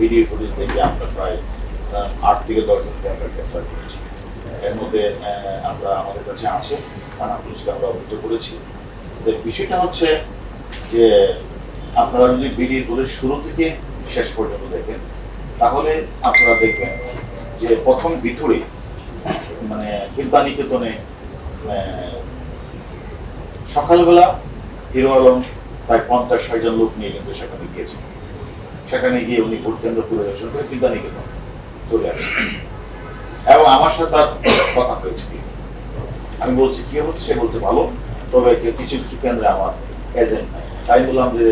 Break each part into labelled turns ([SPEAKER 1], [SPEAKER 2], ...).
[SPEAKER 1] Video footage দেখে আমরা প্রায় আট থেকে দশ জনকে আমরা গ্রেফতার করেছি। এর মধ্যে আমরা আমাদের কাছে আছে, থানা পুলিশকে আমরা অবহিত করেছি। বিষয়টা হচ্ছে যে, আপনারা যদি ভিডিও ফুটেজ শুরু থেকে শেষ পর্যন্ত দেখেন, তাহলে আপনারা দেখবেন যে প্রথম ভিতরে মানে বিদ্যানিকেতনে সকালবেলা হিরো আলম প্রায় পঞ্চাশ ষাট জন লোক নিয়ে কিন্তু সেখানে গিয়েছে। সেখানে গিয়ে উনি ভোট কেন্দ্র পরিদর্শন করে বিদ্যানিকেতন চলে আসছেন এবং আমার সাথে তার কথা হয়েছে। আমি বলছি, কি হচ্ছে সে বলছে, ভালো। তবে কিছু কিছু কেন্দ্রে আমার এজেন্ট নাই। তাই বললাম যে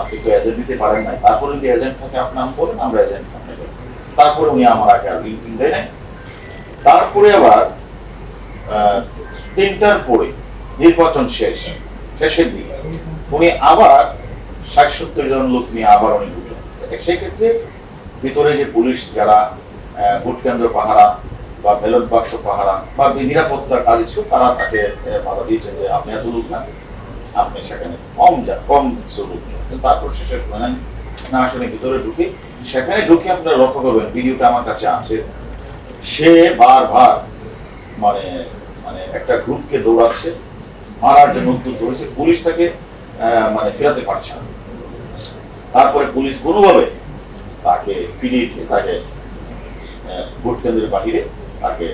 [SPEAKER 1] আপনি তো এজেন্ট দিতে পারেন নাই। তারপরে যদি এজেন্ট থাকে আপনি নাম বলেন, আমরা এজেন্ট আপনাকে তারপরে উনি আমার আগে আর লিঙ্কিং দেয় নাই। তারপরে আবার তিনটার পরে নির্বাচন শেষ, শেষের দিকে। উনি আবার ষাট সত্তর জন লোক নিয়ে আবার ঢুকলেন সেক্ষেত্রে ভিতরে যে পুলিশ যারা ভোট কেন্দ্র পাহারা বা ব্যালট বাক্স পাহারা বা নিরাপত্তার কাজ ছিল তারা তাকে বাধা দিয়েছেন যে আপনি এত লোক না আপনি সেখানে কম যা কম। কিন্তু তারপর শেষে শুনেন না, আসলে ভিতরে ঢুকে। সেখানে ঢুকে আপনারা লক্ষ্য করবেন, ভিডিওটা আমার কাছে আছে। সে বারবার মানে মানে একটা গ্রুপকে দৌড়াচ্ছে, মারার জন্য উদ্যোগ করেছে, পুলিশ তাকে মানে ফেরাতে পারছে না। তারপরে পুলিশ কোনোভাবে তাকে ফিরিয়ে তাকে ভোট কেন্দ্রের বাহিরে তাকে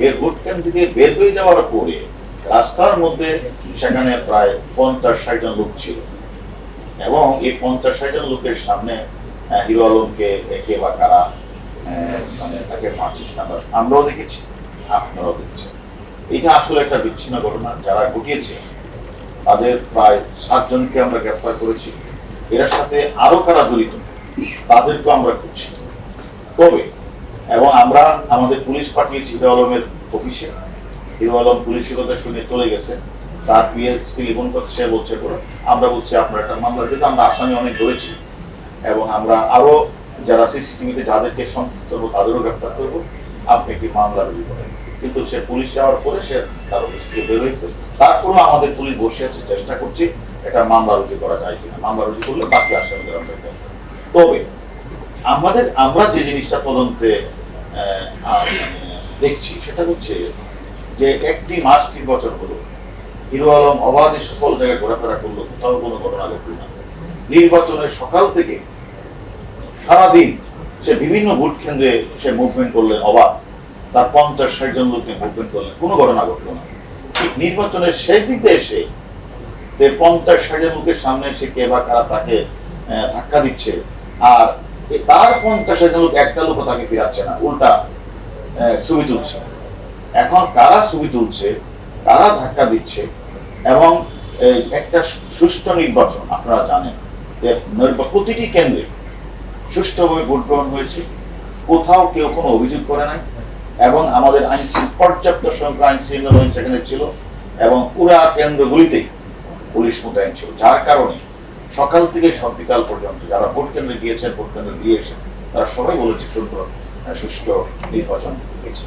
[SPEAKER 1] বের বের হয়ে যাওয়ার পরে রাস্তার মধ্যে সেখানে প্রায় পঞ্চাশ লোক ছিল। এবং এই পঞ্চাশ লোকের সামনে বা কারা মানে তাকে আমরাও দেখেছি, আপনারাও দেখেছেন। এটা আসলে একটা বিচ্ছিন্ন ঘটনা, যারা ঘটিয়েছে তাদের প্রায় সাতজনকে আমরা গ্রেফতার করেছি। এর সাথে আরও কারা জড়িত, তাদেরকেও আমরা খুঁজছি। তবে, এবং আমরা আমাদের পুলিশ পাঠিয়েছি, হিরো আলমের অফিসে। হিরো আলম পুলিশের কথা শুনে চলে গেছে। তার পিএস টেলিফোন করতে সে বলছে করে আমরা বলছি, আপনার একটা মামলা যেহেতু আমরা আসামি অনেক ধরেছি। এবং আমরা আরও যারা সিসিটিভিতে যাদেরকে সম্পৃক্ত তাদেরও গ্রেফতার করব। আপনি একটি মামলা রুজু করেন। কিন্তু সে পুলিশ যাওয়ার পরে সে তার অফিস থেকে বের হয়েছে তারপরেও আমাদের পুলিশ বসে আছে, চেষ্টা করছি এটা মামলা রুজু করা যায় কিনা। মামলা রুজু করলে বাকি আসামিদের আমরা তবে আমাদের, আমরা যে জিনিসটা তদন্তে দেখছি সেটা হচ্ছে যে একটি মাস তিন বছর হলো। হিরো আলম অবাধে সকল জায়গায় ঘোরাফেরা করল, কোথাও কোনো ঘটনা ঘটল না নির্বাচনের সকাল থেকে সারাদিন সে বিভিন্ন ভোট কেন্দ্রে সে মুভমেন্ট করলেন, অবাধ। তার পঞ্চাশ ষাট জন লোককে মুভমেন্ট করলেন, কোনো ঘটনা ঘটল না। ঠিক নির্বাচনের শেষ দিকে এসে পঞ্চাশ ষাট জন লোকের সামনে এসে কে বা কারা তাকে ধাক্কা দিচ্ছে, আর তার পঞ্চাশ ষাট লোক একটা লোকও তাকে ফিরাচ্ছে না, উল্টা ছবি তুলছে। এখন কারা ছবি তুলছে, কারা ধাক্কা দিচ্ছে, এবং একটা সুষ্ঠু নির্বাচন, আপনারা জানেন, যে প্রতিটি কেন্দ্রে সুষ্ঠুভাবে ভোট গ্রহণ হয়েছে, কোথাও কেউ কোনো অভিযোগ করে নাই। এবং আমাদের আইন পর্যাপ্ত সংখ্যা আইন শৃঙ্খলা সেখানে ছিল এবং পুরা কেন্দ্রগুলিতেই পুলিশ মোতায়েন ছিল, যার কারণে সকাল থেকে সব বিকাল পর্যন্ত যারা ভোট কেন্দ্রে গিয়েছেন, ভোট কেন্দ্রে দিয়ে এসে, তারা সবাই বলেছে সুন্দর, সুষ্ঠু নির্বাচন হয়েছে।